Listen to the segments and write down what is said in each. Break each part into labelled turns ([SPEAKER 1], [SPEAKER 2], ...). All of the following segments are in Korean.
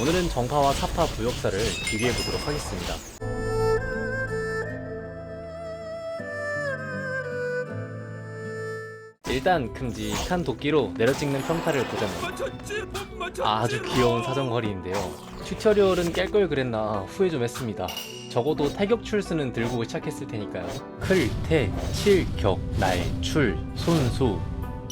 [SPEAKER 1] 오늘은 정파와 사파 부역사를 비교해 보도록 하겠습니다. 일단 큼직한 도끼로 내려찍는 평타를 보자면 아주 귀여운 사정거리인데요. 튜토리얼은 깰 걸 그랬나 후회 좀 했습니다. 적어도 타격 출수는 들고 시작했을 테니까요. 클, 태, 칠, 격, 날, 출, 손수,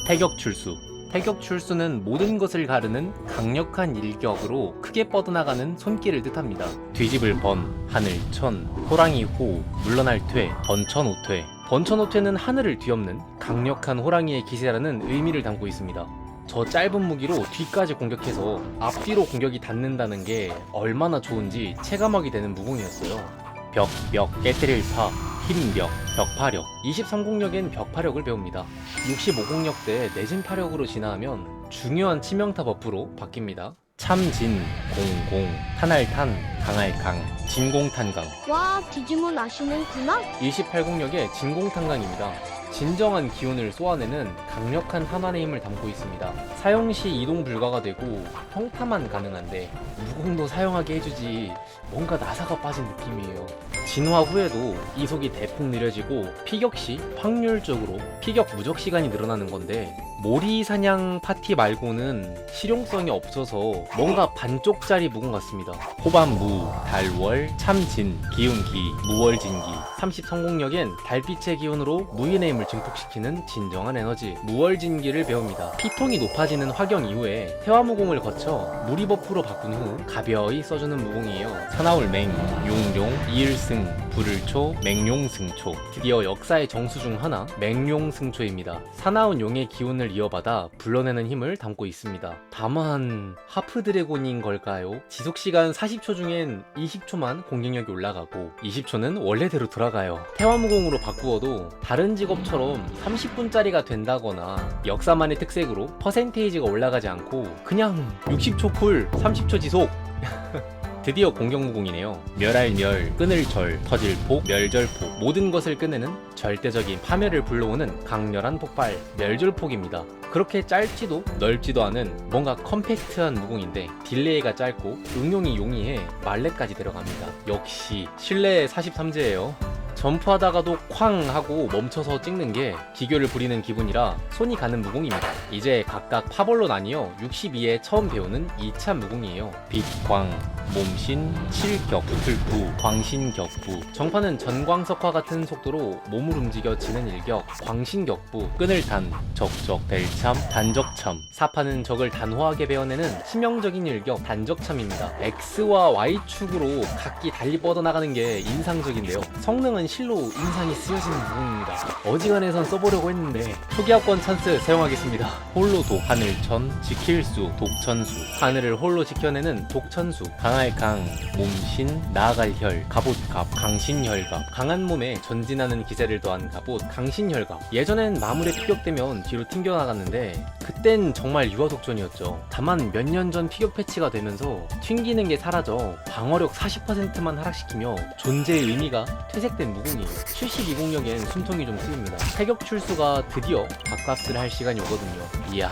[SPEAKER 1] 타격 출수. 타격 출수는 모든 것을 가르는 강력한 일격으로 크게 뻗어나가는 손길을 뜻합니다. 뒤집을 번, 하늘 천, 호랑이 호, 물러날 퇴, 번천 오퇴. 번천 오퇴는 하늘을 뒤엎는 강력한 호랑이의 기세라는 의미를 담고 있습니다. 저 짧은 무기로 뒤까지 공격해서 앞뒤로 공격이 닿는다는 게 얼마나 좋은지 체감하게 되는 무공이었어요. 벽, 벽, 깨뜨릴 파, 힘벽, 벽파력. 23공력엔 벽파력을 배웁니다. 65공력 때 내진 파력으로 진화하면 중요한 치명타 버프로 바뀝니다. 참진, 공공, 탄알탄, 강알강, 진공탄강.
[SPEAKER 2] 와, 디지몬 아시는구나?
[SPEAKER 1] 28공력의 진공탄강입니다. 진정한 기운을 쏘아내는 강력한 힘을 담고 있습니다. 사용 시 이동 불가가 되고 평타만 가능한데 무공도 사용하게 해주지 뭔가 나사가 빠진 느낌이에요. 진화 후에도 이속이 대폭 느려지고 피격 시 확률적으로 피격 무적 시간이 늘어나는 건데 모리 사냥 파티 말고는 실용성이 없어서 뭔가 반쪽짜리 무공 같습니다. 호반무, 달월, 참진, 기운기, 무월진기 30 성공력엔 달빛의 기운으로 무인의 힘을 증폭시키는 진정한 에너지 무월진기를 배웁니다. 피통이 높아지는 확영 이후에 태화무공을 거쳐 무리 버프로 바꾼 후 가벼이 써주는 무공이에요. 사나울맹, 용용, 이일승, 불을초, 맹용승초 드디어 역사의 정수 중 하나 맹용승초입니다. 사나운 용의 기운을 이어받아 불러내는 힘을 담고 있습니다. 다만 하프 드래곤인 걸까요? 지속 시간 40초 중엔 20초만 공격력이 올라가고 20초는 원래대로 돌아가요. 태화무공으로 바꾸어도 다른 직업처럼 30분짜리가 된다거나 역사만의 특색으로 퍼센테이지가 올라가지 않고 그냥 60초 쿨 30초 지속 드디어 공격무공이네요. 멸할 멸, 끊을 절, 터질 폭, 멸절폭 모든 것을 끝내는 절대적인 파멸을 불러오는 강렬한 폭발 멸절폭입니다. 그렇게 짧지도 넓지도 않은 뭔가 컴팩트한 무공인데 딜레이가 짧고 응용이 용이해 말레까지 들어갑니다. 역시 실내의 43제예요. 점프하다가도 쾅 하고 멈춰서 찍는 게 기교를 부리는 기분이라 손이 가는 무공입니다. 이제 각각 파벌로 나뉘어 62에 처음 배우는 2차 무공이에요. 빛광, 몸신, 칠격, 붙을부, 광신격부. 정파는 전광석화 같은 속도로 몸을 움직여 지는 일격, 광신격부, 끈을단, 적적, 델참, 단적참. 사파는 적을 단호하게 베어내는 치명적인 일격, 단적참입니다. X와 Y축으로 각기 달리 뻗어나가는 게 인상적인데요. 성능은 실로 인상이 쓰여지는 무공입니다. 어지간해선 써보려고 했는데 초기화권 찬스 사용하겠습니다. 홀로 독, 하늘천, 지킬수, 독천수. 하늘을 홀로 지켜내는 독천수, 강할강, 몸신, 나아갈 혈, 갑옷갑, 강신혈갑. 강한 몸에 전진하는 기세를 더한 갑옷, 강신혈갑. 예전엔 마물에 피격되면 뒤로 튕겨나갔는데 그 땐 정말 유아독존이었죠. 다만 몇 년 전 피격 패치가 되면서 튕기는 게 사라져 방어력 40%만 하락시키며 존재의 의미가 퇴색된 무공이에요. 72공력엔 숨통이 좀 트입니다. 타격 출수가 드디어 밥값을 할 시간이 오거든요. 이야,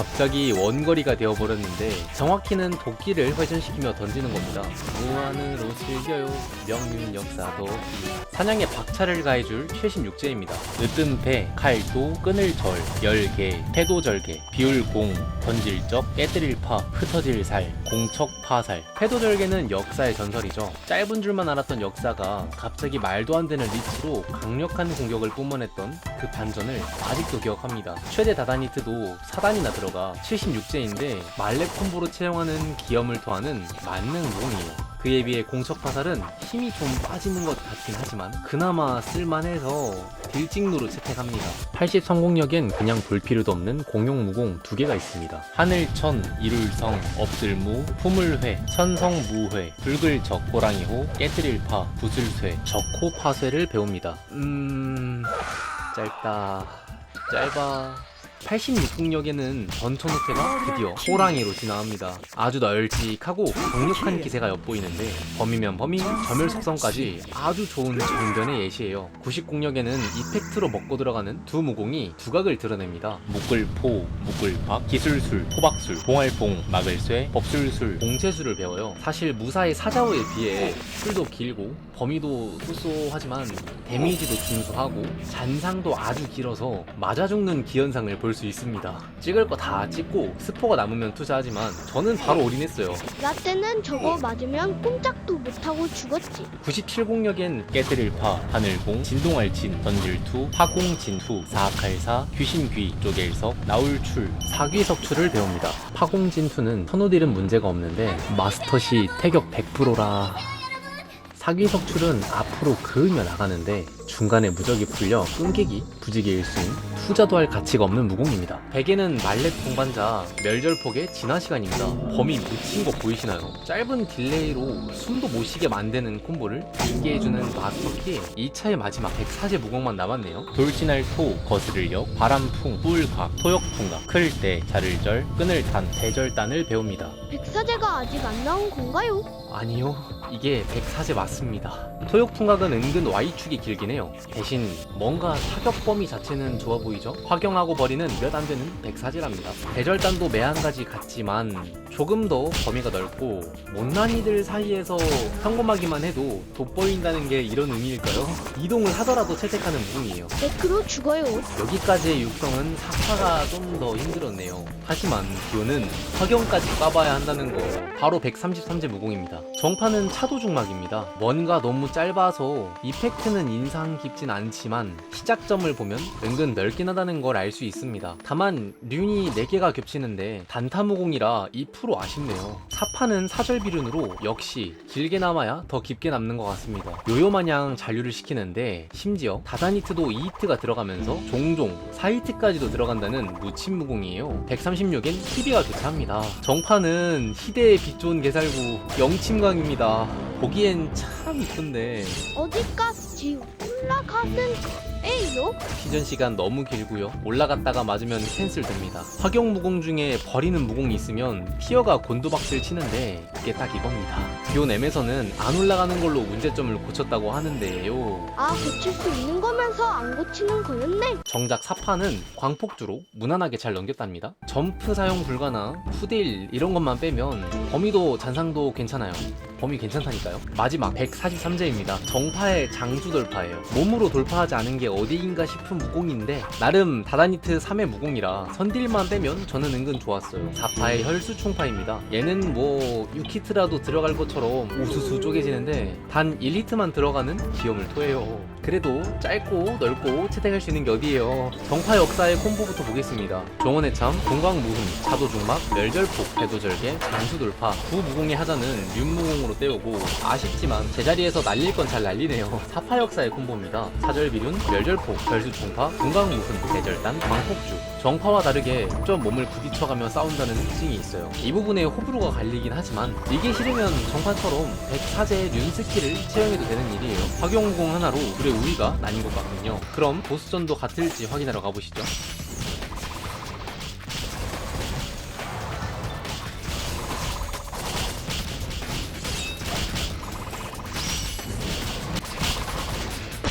[SPEAKER 1] 갑자기 원거리가 되어버렸는데 정확히는 도끼를 회전시키며 던지는 겁니다. 무한으로 즐겨요. 명륜 역사도 사냥에 박차를 가해줄 최신 육제입니다. 으뜸패, 칼도, 끈을 절, 열개, 패도절개, 비울 공, 던질 적, 깨뜨릴 파, 흩어질 살, 공척 파살. 패도절개는 역사의 전설이죠. 짧은 줄만 알았던 역사가 갑자기 말도 안 되는 리치로 강력한 공격을 뿜어냈던 그 반전을 아직도 기억합니다. 최대 다다니트도 4단이나 들어 가 76제인데 말렙 콤보로 채용하는 기염을 토하는 만능 무공이에요. 그에 비해 공척 화살은 힘이 좀 빠지는 것 같긴 하지만 그나마 쓸만해서 딜찍누로 채택합니다. 80 성공력엔 그냥 볼 필요도 없는 공용 무공 두 개가 있습니다. 하늘천, 이룰성, 엎들무, 포물회, 천성무회, 붉을적, 호랑이호, 깨뜨릴파, 구슬쇠, 적호파쇠를 배웁니다. 음... 짧다... 짧아... 86국역에는 전천호태가 드디어 호랑이로 진화합니다. 아주 널찍하고 강력한 기세가 엿보이는데 범이면 범인, 점멸 속성까지 아주 좋은 정변의 예시예요. 90국역에는 이펙트로 먹고 들어가는 두 무공이 두각을 드러냅니다.
[SPEAKER 3] 묶을포, 묶을박, 기술술, 포박술, 봉알봉, 막을쇠, 법술술,
[SPEAKER 1] 공채술을 배워요. 사실 무사의 사자오에 비해 술도 길고 범위도 쏘쏘하지만 데미지도 준수하고 잔상도 아주 길어서 맞아 죽는 기현상을 볼수 있습니다. 찍을 거 다 찍고 스포가 남으면 투자하지만 저는 바로 올인했어요.
[SPEAKER 2] 라떼는 저거 맞으면 꼼짝도 못하고 죽었지.
[SPEAKER 1] 97공역엔
[SPEAKER 3] 깨뜨릴파, 하늘공, 진동알진, 던질투, 파공진투, 사칼사, 귀신귀, 쪼갤석, 나울출,
[SPEAKER 1] 사귀석출을 배웁니다. 파공진투는 선호딜은 문제가 없는데 마스터시 태격 100%라. 사귀석출은 앞으로 그으며 나가는데 중간에 무적이 풀려 끊기기, 부지기 1순, 투자도 할 가치가 없는 무공입니다. 베개는 말렛 동반자, 멸절폭의 진화 시간입니다. 범위 묻힌 거 보이시나요? 짧은 딜레이로 숨도 못 쉬게 만드는 콤보를 길게 해주는 마스터키에 2차의 마지막 104제 무공만 남았네요.
[SPEAKER 3] 돌진할 토, 거스를 역, 바람풍, 뿔각, 토역풍각, 클때, 자를절, 끈을탄,
[SPEAKER 1] 대절단을 배웁니다.
[SPEAKER 2] 백사제가 아직 안 나온 건가요?
[SPEAKER 1] 아니요, 이게 백사제 맞습니다. 토욕풍각은 은근 Y축이 길긴 해요. 대신 뭔가 타격 범위 자체는 좋아 보이죠? 확용하고 버리는 몇 안 되는 백사제랍니다. 대절단도 매한가지 같지만 조금 더 범위가 넓고 못난이들 사이에서 평범하기만 해도 돋보인다는 게 이런 의미일까요? 이동을 하더라도 채택하는 무궁이에요.
[SPEAKER 2] 매크로 죽어요.
[SPEAKER 1] 여기까지의 육성은 사파가 좀 더 힘들었네요. 하지만 기호는 석영까지 까봐야 한다는 거 바로 133제 무공입니다. 정파는 차도중막입니다. 뭔가 너무 짧아서 이펙트는 인상 깊진 않지만 시작점을 보면 은근 넓긴 하다는 걸 알 수 있습니다. 다만 륜이 4개가 겹치는데 단타무공이라 2% 아쉽네요. 사파는 사절비륜으로 역시 길게 남아야 더 깊게 남는 것 같습니다. 요요 마냥 잔류를 시키는데 심지어 다다니트도 2히트가 들어가면서 종종 4히트까지도 들어간다는 무침무공이에요. 136엔 TV가 교차합니다. 정파는 희대의 빛 좋은 개살구 영침강입니다. 보기엔 참 이쁜데
[SPEAKER 2] 어디까지 올라가는 거 예요?
[SPEAKER 1] 시전 시간 너무 길고요. 올라갔다가 맞으면 캔슬 됩니다. 화경 무공 중에 버리는 무공이 있으면 피어가 곤두박질 치는데 그게 딱 이겁니다. 기온 M에서는 안 올라가는 걸로 문제점을 고쳤다고 하는데요.
[SPEAKER 2] 아 고칠 수 있는 거면서 안 고치는 거였네.
[SPEAKER 1] 정작 사파는 광폭주로 무난하게 잘 넘겼답니다. 점프 사용 불가나 푸딜 이런 것만 빼면 범위도 잔상도 괜찮아요. 범위 괜찮다니까요. 마지막 143제입니다. 정파의 장수 돌파예요. 몸으로 돌파하지 않은 게 어디인가 싶은 무공인데 나름 다다니트 3의 무공이라 선딜만 빼면 저는 은근 좋았어요. 사파의 혈수 총파입니다. 얘는 뭐 6히트라도 들어갈 것처럼 우수수 쪼개지는데 단 1히트만 들어가는 기염을 토해요. 그래도 짧고 넓고 채택할 수 있는 게 어디예요. 정파 역사의 콤보부터 보겠습니다. 종원의 참, 동광무흠, 차도중막, 멸절폭, 배도절개, 장수돌파 두 무공의 하자는 윤무공으로 때우고 아쉽지만 제자리에서 날릴 건 잘 날리네요. 사파 역사의 콤보입니다. 사절비륜, 멸절폭, 별수총파, 동광무흠, 대절단, 광폭주 정파와 다르게 좀 몸을 부딪혀가며 싸운다는 특징이 있어요. 이 부분에 호불호가 갈리긴 하지만 이게 싫으면 정파처럼 104제 륜 스킬을 채용해도 되는 일이에요. 확용공 하나로 둘의 우위가 나뉜 것 같군요. 그럼 보스전도 같을지 확인하러 가보시죠.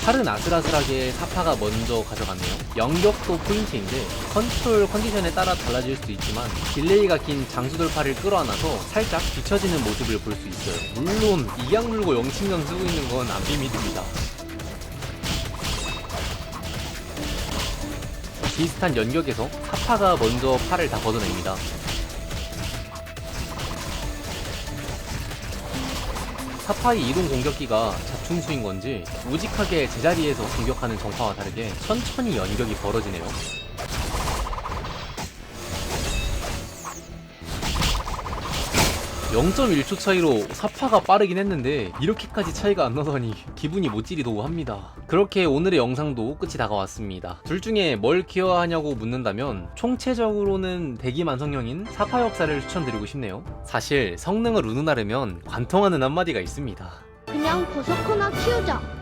[SPEAKER 1] 팔은 아슬아슬하게 사파가 먼저 가져갔네요. 연격도 포인트인데 컨트롤 컨디션에 따라 달라질 수도 있지만 딜레이가 긴 장수돌파를 끌어안아서 살짝 뒤처지는 모습을 볼 수 있어요. 물론 이악 물고 영칭강 쓰고 있는 건 안 비밀입니다. 비슷한 연격에서 사파가 먼저 팔을 다 걷어냅니다. 사파의 이동 공격기가 자충수인 건지 우직하게 제자리에서 공격하는 정파와 다르게 천천히 연격이 벌어지네요. (0.1초) 차이로 사파가 빠르긴 했는데 이렇게까지 차이가 안 나더니 기분이 못 지리도록 합니다. 그렇게 오늘의 영상도 끝이 다가왔습니다. 둘 중에 뭘 기여하냐고 묻는다면 총체적으로는 대기만 성형인 사파 역사를 추천드리고 싶네요. 사실 성능을 운운하려면 관통하는 한마디가 있습니다.
[SPEAKER 2] 그냥 버서커나 키우자.